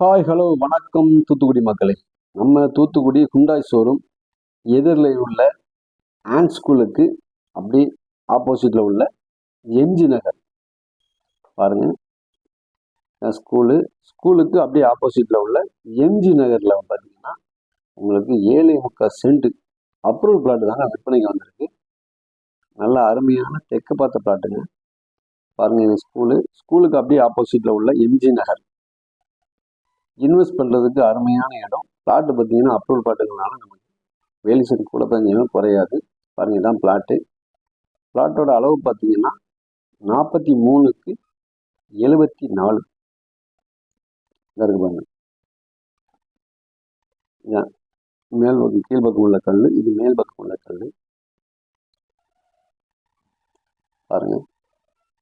Hi hello வணக்கம் தூத்துக்குடி மக்களே. நம்ம தூத்துக்குடி ஹுண்டாய் ஷோரூம் எதிரில் உள்ள ஆன் ஸ்கூலுக்கு அப்படி ஆப்போசிட்டில் உள்ள எம்ஜி நகர். பாருங்கள் ஸ்கூலு ஸ்கூலுக்கு அப்படியே ஆப்போசிட்டில் உள்ள எம்ஜி நகரில் பார்த்தீங்கன்னா உங்களுக்கு ஏழை முக்கால் சென்ட் அப்ரூவல் பிளாட்டு தாங்க விற்பனைக்கு வந்திருக்கு. நல்ல அருமையான தெற்கு பார்த்த பிளாட்டுங்க பாருங்கள் எங்கள் ஸ்கூலு ஸ்கூலுக்கு அப்படியே ஆப்போசிட்டில் உள்ள எம்ஜி நகர். இன்வெஸ்ட் பண்ணுறதுக்கு அருமையான இடம். பிளாட்டு பார்த்தீங்கன்னா அப்ரூவல் பிளாட்டுங்கனால நமக்கு வேலிசன் கூட தான் குறையாது. பாருங்கள் தான் பிளாட்டு பிளாட்டோட அளவு பார்த்தீங்கன்னா நாற்பத்தி மூணுக்கு எழுபத்தி நாலு. இருக்கு பாருங்க. மேல் பக்கம் கீழ் பக்கம் உள்ள கல். இது மேல் பக்கம் உள்ள கல். பாருங்க.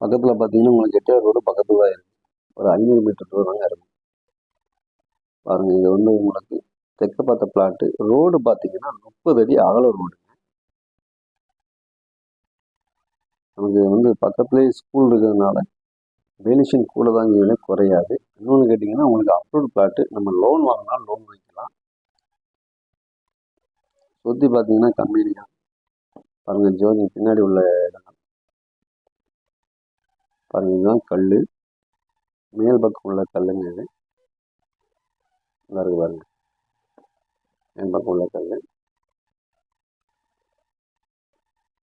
பக்கத்தில் பார்த்தீங்கன்னா உங்களுக்கு எட்டையார் ரோடு பக்கத்தில் தான் இருக்குது ஒரு ஐநூறு மீட்டர் தூரம் இருக்கும் பாருங்க இது வந்து உங்களுக்கு தெற்க பார்த்த பிளாட்டு ரோடு பார்த்தீங்கன்னா முப்பது அடி அகல ரோடு நமக்கு வந்து பக்கத்துலேயே ஸ்கூல் இருக்கிறதுனால பெனிஷன் கூட தான் இங்கே குறையாது. இன்னொன்று கேட்டிங்கன்னா உங்களுக்கு அப்ரூவ்ட் பிளாட்டு நம்ம லோன் வாங்கினா லோன் வாங்கிக்கலாம். சுற்றி பார்த்தீங்கன்னா கம்பெனி தான். பாருங்கள் ஜோதி பின்னாடி உள்ள இடம். பாருங்கள் இதுதான் கல் மேல் பக்கம் உள்ள கல்லுங்க இது. இருக்கு பாருங்க. என் பக்கம் உள்ள கல்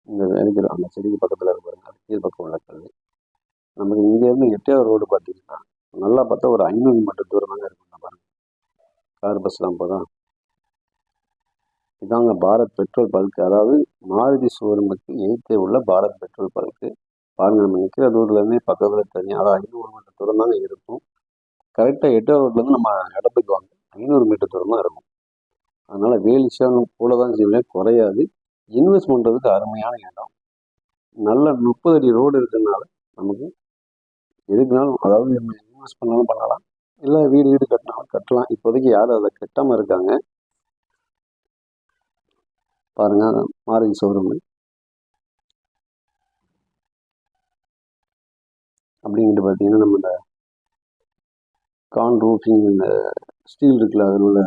இந்த வேலைக்கு அந்த செடிக்கு பக்கத்தில் இருக்க பாருங்க. அது கீழ் பக்கம் உள்ள கல் நமக்கு இங்கேருந்து எட்டையாவது ரோடு பார்த்தீங்கன்னா நல்லா பார்த்தா ஒரு ஐநூறு மீட்டர் தூரம் தாங்க இருக்கும் பாருங்க. கார் பஸ்லாம் போதான் இதாங்க பாரத் பெட்ரோல் பல்க். அதாவது மாருதி ஷோரூமுக்கு எய்த்தே உள்ள பாரத் பெட்ரோல் பல்க்கு பாருங்கள் நம்ம நிற்கிற தூரத்துலேருந்தே பக்கத்தில் தனியாக அதாவது ஐநூறு மீட்டர் தூரம் தாங்க இருக்கும் கரெக்டாக எட்டாவது ரோட்லேருந்து நம்ம இடத்துக்கு வாங்க ஐநூறு மீட்டர் தூரம் தான் இருக்கும். அதனால் வேலிஷம் போல தான் செய்வேன் குறையாது. இன்வெஸ்ட் பண்ணுறதுக்கு அருமையான இடம். நல்ல முப்பது அடி ரோடு இருக்கிறதுனால நமக்கு எதுக்குனாலும் அதாவது நம்ம இன்வெஸ்ட் பண்ணாலும் பண்ணலாம். இல்லை வீடு வீடு கட்டினாலும் கட்டலாம். இப்போதைக்கு யாரும் அதை கட்டாமல் இருக்காங்க. பாருங்க மாருதி ஷோரூமு அப்படிங்கிட்டு பார்த்தீங்கன்னா நம்ம இந்த கான் ரூஃபிங் இந்த ஸ்டீல் இருக்குல்ல அதில் உள்ள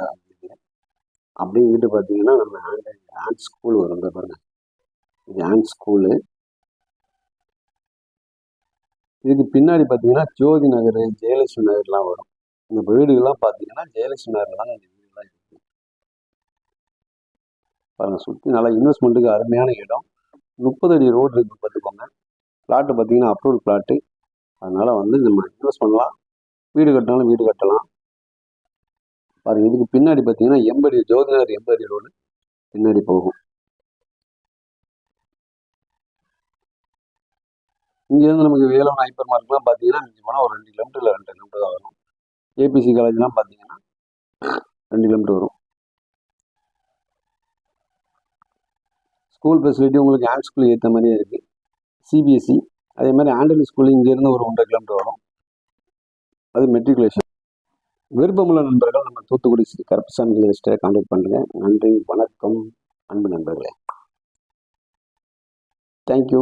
அப்படிங்கிட்டு பார்த்தீங்கன்னா நம்ம ஹேண்ட் ஹேண்ட் ஸ்கூல் வரும். இந்த பாருங்க. இது ஹேண்ட் ஸ்கூலு இதுக்கு பின்னாடி பார்த்தீங்கன்னா ஜோதி நகர் ஜெயலட்சுமி நகர்லாம் வரும். இந்த வீடுகள்லாம் பார்த்தீங்கன்னா ஜெயலட்சுமி நகரில் தான் இந்த வீடுலாம் இருக்கு. பாருங்க சுற்றி நல்லா இன்வெஸ்ட்மெண்ட்டுக்கு அருமையான இடம். முப்பது அடி ரோடு இருக்குது பார்த்துக்கோங்க. பிளாட்டு பார்த்தீங்கன்னா அப்ரூவல் பிளாட்டு அதனால் வந்து நம்ம இன்வெஸ்ட் பண்ணலாம் வீடு கட்டினாலும் வீடு கட்டலாம். பாருங்க இதுக்கு பின்னாடி பார்த்தீங்கன்னா எண்படி ஜோதிநகர் எண்படி ரோடு பின்னாடி போகும். இங்கேருந்து நமக்கு வேலவன் ஹைப்பர் மார்க்லாம் பார்த்தீங்கன்னா மிஞ்சி போனால் ஒரு ரெண்டு கிலோமீட்டர் இல்லை ரெண்டு கிலோமீட்டர் தான் வரும். ஏபிசி காலேஜ்லாம் பார்த்தீங்கன்னா ரெண்டு கிலோமீட்டர் வரும். ஸ்கூல் ஃபெசிலிட்டி உங்களுக்கு ஹேண்ட் ஸ்கூல் ஏற்ற மாதிரியே இருக்குது சிபிஎஸ்சி அதே மாதிரி ஆண்டனி ஸ்கூல் இங்கேருந்து ஒரு ஒன்றரை கிலோமீட்டர் வரும். அது மெட்ரிகுலேஷன் விருப்பமுள்ள நண்பர்கள் நம்ம தூத்துக்குடி ஸ்ரீ கருப்பசாமி லிஸ்ட்டை கான்டாக்ட் பண்ணுங்கள் நன்றி வணக்கம் அன்பு நண்பர்களே. தேங்க்யூ